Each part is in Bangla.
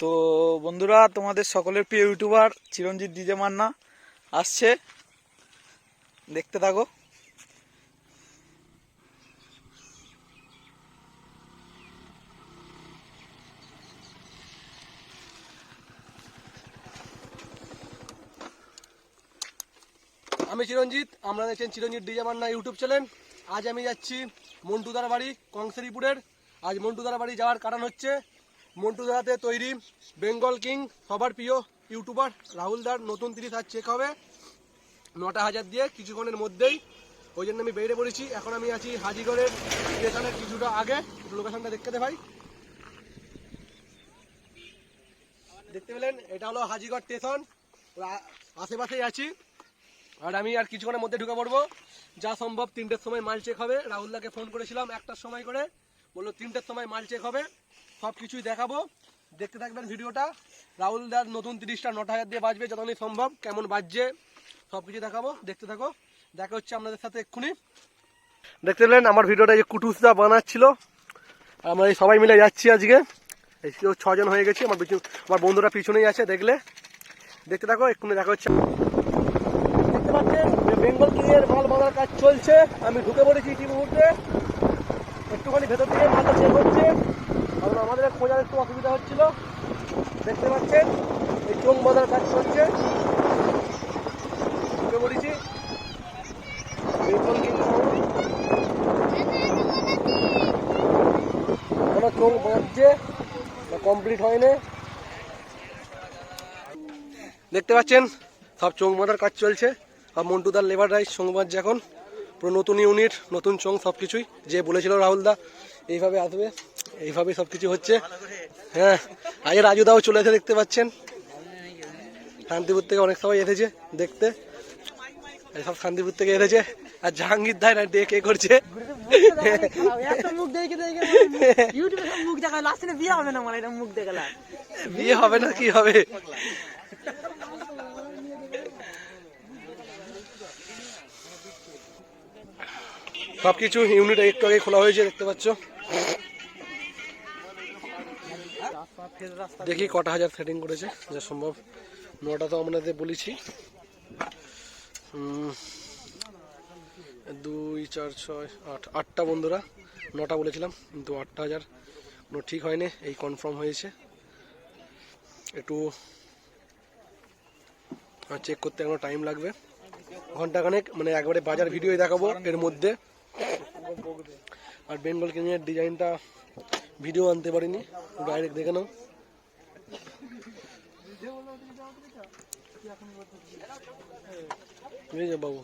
তো বন্ধুরা, তোমাদের সকলের প্রিয় ইউটিউবার চিরঞ্জিত ডিজে মান্না আসছে। দেখতে থাকো। আমি চিরঞ্জিত, আমরা দেখছেন Chiranjit DJ Manna YouTube channel. আজ আমি যাচ্ছি মন্টুদার বাড়ি, কংসেরিপুরের। আজ মন্টুদার বাড়ি যাওয়ার কারণ হচ্ছে মন্টুদাতে তৈরি, বেঙ্গল কিং, সবার প্রিয় ইউটিউবার রাহুলদার নতুন তিরিশ হাজার চেক হবে। নটা হাজার দিয়ে কিছুক্ষণের মধ্যেই, ওই জন্য আমি বেরিয়ে পড়েছি। এখন আমি আছি হাজিগড়ের স্টেশনের কিছুটা আগে লোকেশনটা দেখতে দে ভাই দেখতে পেলেন, এটা হলো হাজিগড় স্টেশন। আশেপাশেই আছি। আর আমি আর কিছুক্ষণের মধ্যে ঢুকে পড়ব। যা সম্ভব, তিনটের সময় মাল চেক হবে। রাহুলদাকে ফোন করেছিলাম একটার সময় করে। বলল, তিনটের সময় মাল চেক হবে। সব কিছুই দেখাবো। দেখতে থাকবেন ভিডিওটা। রাহুলদার নতুন তিরিশটা নটা হাজার দিয়ে বাজবে যতক্ষণই সম্ভব, কেমন বাজছে সব কিছু দেখাবো। দেখতে থাকো। দেখা হচ্ছে আপনাদের সাথে এক্ষুনি। দেখতে পেলেন, আমার ভিডিওটা যে কুটুসদা বানাচ্ছিল। আমরা এই সবাই মিলে যাচ্ছি আজকে। ছজন হয়ে গেছি, আমার পিছু আমার বন্ধুরা পিছনেই আছে, দেখলে। দেখতে থাকো, এক্ষুনি দেখা হচ্ছে। দেখতে পাচ্ছেন, বেঙ্গল কিংয়ের মাল বাঁধার কাজ চলছে। আমি ঢুকে পড়েছি ইতি মুহূর্তে। একটুখানি ভেতর থেকে মালটা চেক হচ্ছে। কারণ আমাদের খোঁজার একটু অসুবিধা হচ্ছিল। দেখতে পাচ্ছেন, এই চোখ বাঁধার কাজ চলছে। ঢুকে পড়েছি বেঙ্গল কিং এখনও চোখ বাঁধছে কমপ্লিট হয়নি। দেখতে পাচ্ছেন, সব চোং বাঁধার কাজ চলছে। আর মন্টুদার লেবার রাইস চোং বাঁধছে এখন। পুরো নতুন ইউনিট নতুন চোং সব কিছুই যে বলেছিল রাহুলদা এইভাবে আসবে। এইভাবে সব কিছু হচ্ছে। হ্যাঁ আগে রাজুদাও চলে এসে দেখতে পাচ্ছেন। শান্তিপুর থেকে অনেক সবাই এসেছে দেখতে। সব শান্তিপুর থেকে এসেছে। আর জাহাঙ্গীর দায় না ডেকে করছে? বিয়ে হবে না, কি হবে? সবকিছু ইউনিট একটু আগে খোলা হয়েছে, দেখতে পাচ্ছ। দেখি কটা হাজার সেটিং করেছে, যা সম্ভব। নটা তো আপনাদের বলেছি। দুই, চার, ছয়, আট, আটটা বন্ধুরা, নটা বলেছিলাম, কিন্তু আটটা হাজার কোনো ঠিক হয়নি, এই কনফার্ম হয়েছে। একটু চেক করতে এখনও টাইম লাগবে। ঘন্টাখানেক মানে একবারে বাজার ভিডিও দেখাবো এর মধ্যে। আর বেঙ্গল কিংয়ের ডিজাইনটা ভিডিও আনতে পারিনি ডাইরেক্ট দেখে নাও। বুঝেছ বাবু।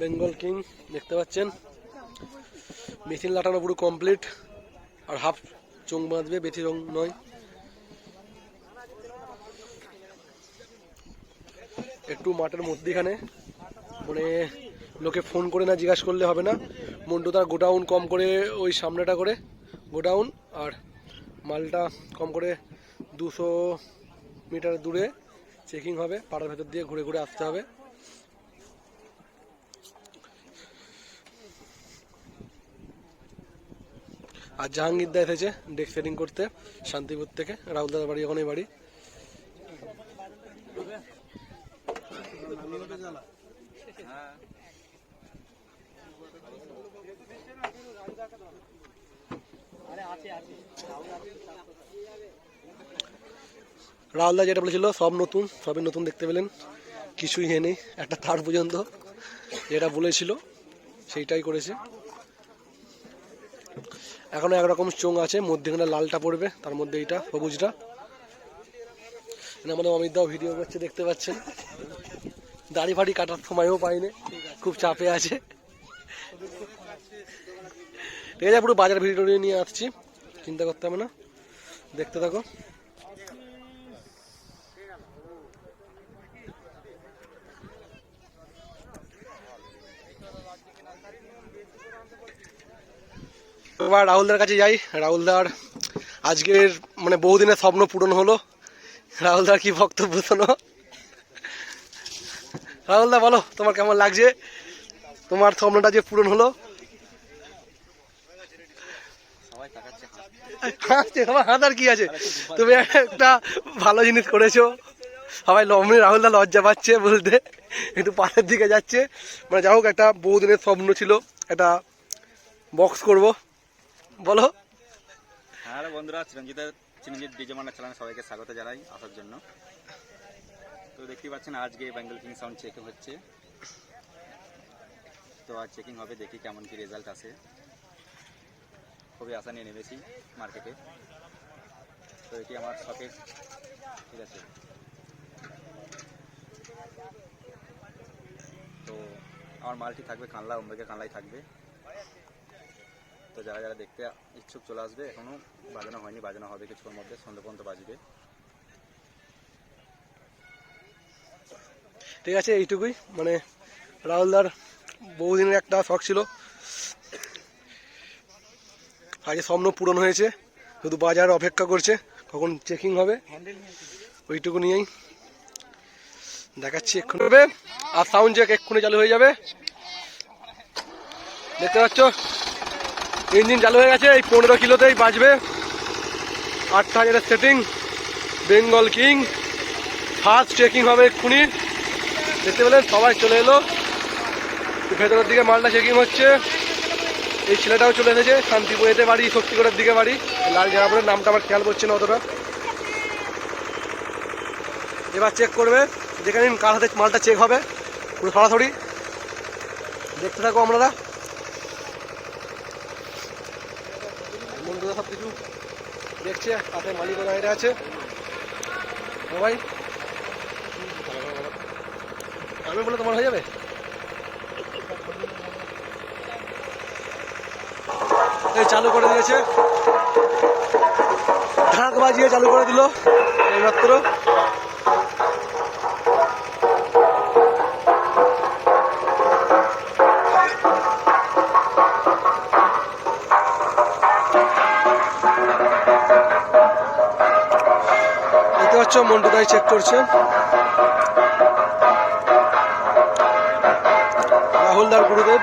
বেঙ্গল কিং দেখতে পাচ্ছেন? মেশিন লাটানো পুরো কমপ্লিট, আর হাফ চোখ বাঁধবে, বেশি রং নয়। একটু মাঠের মধ্যেখানে মানে লোকে ফোন করে না, জিজ্ঞাসা করলে হবে না। মন্টু তার গোডাউন কম করে ওই সামনেটা করে, গোডাউন, আর মালটা কম করে দুশো মিটার দূরে, চেকিং হবে, পাড়ার ভেতর দিয়ে ঘুরে ঘুরে আসতে হবে। আর জাহাঙ্গীর দা এসেছে ডেক সেটিং করতে, শান্তিপুর থেকে রাহুল দাদার বাড়ি ওখানে বাড়ি। রাহুল দা যেটা বলেছিল, সব নতুন, সবই নতুন দেখতে পেলেন। কিছুই নেই একটা তার পর্যন্ত যেটা বলেছিল, সেইটাই করেছে। এখনও একরকম চোং আছে, মধ্যেখানে লালটা পড়বে, তার মধ্যে এইটা, সবুজটা। আমাদের অমিত দাও ভিডিও করছে, দেখতে পাচ্ছেন। দাড়ি ফাড়ি কাটার সময়ও পাইনি, খুব চাপে আছে। ঠিক আছে পুরো বাজার ভিডিও নিয়ে আসছি, চিন্তা করতে হবে না, দেখতে থাকো। এবার রাহুলদার কাছে যাই। রাহুলদার আজকের মানে বহুদিনের স্বপ্ন পূরণ হলো। রাহুলদার কি বক্তব্য শোনো? রাহুলদা, বলো, তোমার কেমন লাগছে? তোমার স্বপ্নটা যে পূরণ হলো? হাতার কি আছে? তুমি একটা ভালো জিনিস করেছ। সবাই লম্বি রাহুলদা লজ্জা পাচ্ছে বলতে। একটু পাশের দিকে যাচ্ছে। মানে যা হোক, একটা বহুদিনের স্বপ্ন ছিল। একটা বক্স করব। বলো। হ্যালো বন্ধুরা, চিরঞ্জিতের চিরঞ্জিত ডিজে মান্না সবাইকে স্বাগত জানাই আসার জন্য। তো দেখতেই পাচ্ছেন, আজকে বেঙ্গল কিং সাউন্ড চেকিং হচ্ছে। তো আজ চেকিং হবে, দেখি কেমন কি রেজাল্ট আসে। খুবই আশা নিয়ে নেমেছি মার্কেটে তো এটি আমার শখের, ঠিক আছে। তো আমার মালটি থাকবে কানলা অম্বিকা কানলাই থাকবে। তো যারা যারা দেখতে ইচ্ছুক চলে আসবে, এখনও বাজানো হয়নি, বাজানো হবে কিছুক্ষণ মধ্যে সন্ধ্যে পর্যন্ত বাজবে। ঠিক আছে, এইটুকুই। মানে রাহুলদার বহুদিনের একটা শখ ছিল। আগে স্বপ্ন পূরণ হয়েছে, শুধু বাজার অপেক্ষা করছে, কখন চেকিং হবে, ওইটুকু নিয়েই দেখাচ্ছি এক্ষুনি। আর সাউন্ড চেক এক্ষুনি চালু হয়ে যাবে। দেখতে পাচ্ছ? ইঞ্জিন চালু হয়ে গেছে, এই পনেরো কিলোতেই বাঁচবে। আটটা হাজারের setting Bengal king first checking হবে এক্ষুনি। দেখতে পেলেন, সবাই চলে এলো। ভেতরের দিকে মালটা চেকিং হচ্ছে। এই ছেলেটাও চলে এসেছে, শান্তিপুরেতে বাড়ি, শক্তিগড়ের দিকে বাড়ি। লাল জামাপুরের নামটা আমার খেয়াল করছে না অতটা। এবার চেক করবে যেখানে কার হাতে মালটা চেক হবে, পুরো সরাসরি। দেখতে থাকো আপনারা বন্ধুরা সব কিছু দেখছে হাতে মালিকও দাঁড়িয়ে আছে। ভাই। আমি বলে তোমার হয়ে যাবে? এই চালু করে দিয়েছে। ঢাক বাজিয়ে চালু করে দিল এইমাত্র পাচ্ছ মন্টুদাই চেক করছে। রাহুলদার গুরুদেব।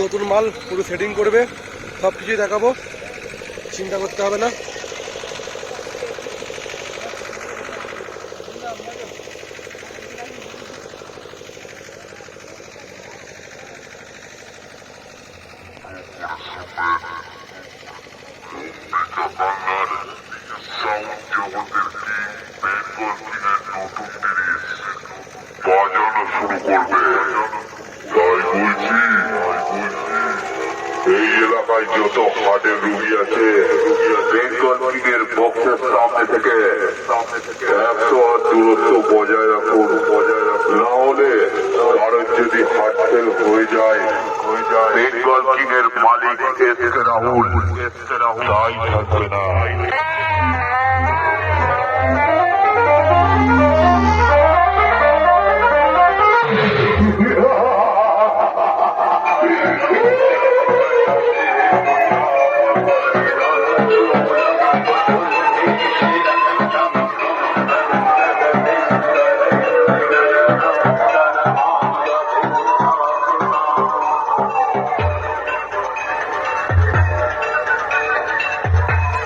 নতুন মাল পুরো সেটিং করবে সব কিছুই দেখাবো। চিন্তা করতে হবে না বাংলার সাউন্ড জগতের কিং বেঙ্গল কিংয়ের নতুন জিনিস বাজানো শুরু করবে তাই বলছি এই এলাকায় যত হার্টের রুগী আছে বেঙ্গল কিংয়ের বক্সের সামনে থেকে একশো হাত দূরত্ব বজায় রাখুন বজায় রাখুন না হলে কারোর যদি হার্ট ফেল হয়ে যায় বেঙ্গল কিংয়ের মালিক এসকে রাহুল তাই থাকবে না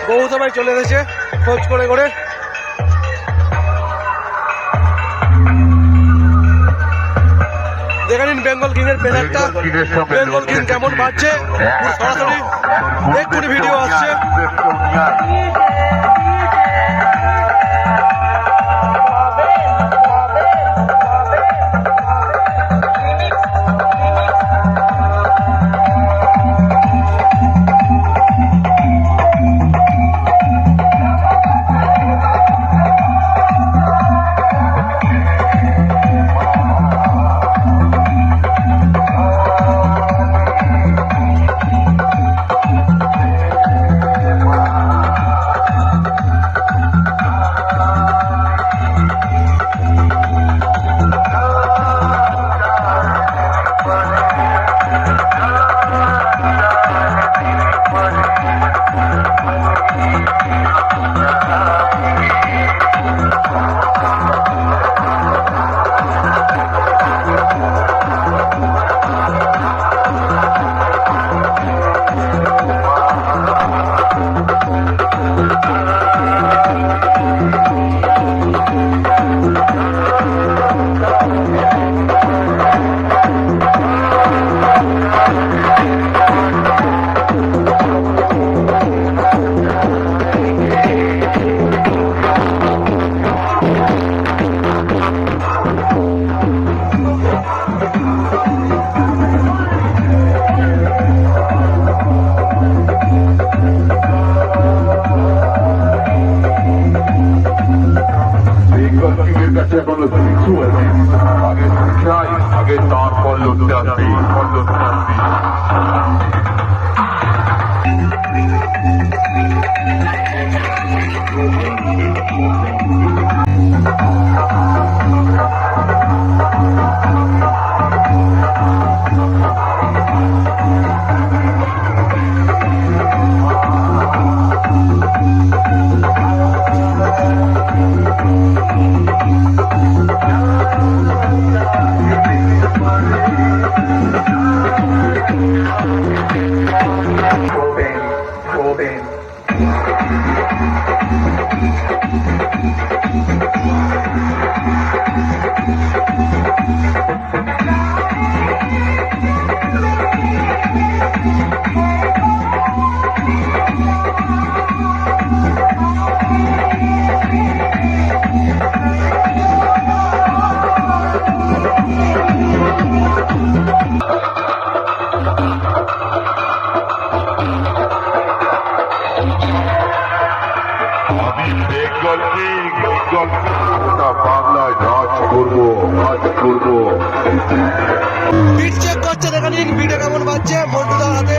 বহু সবাই চলে এসেছে খোঁজ করে করে। দেখে নিন বেঙ্গল কিং এর ব্যানারটা। বেঙ্গল কিং কেমন বাড়ছে সরাসরি এক্ষুনি ভিডিও আসছে। Música বাংলায় রাজ করব রাজ করব। বিট চেক করছে, দেখে নিন বিটে কেমন বাজছে মন্টুদার হাতে।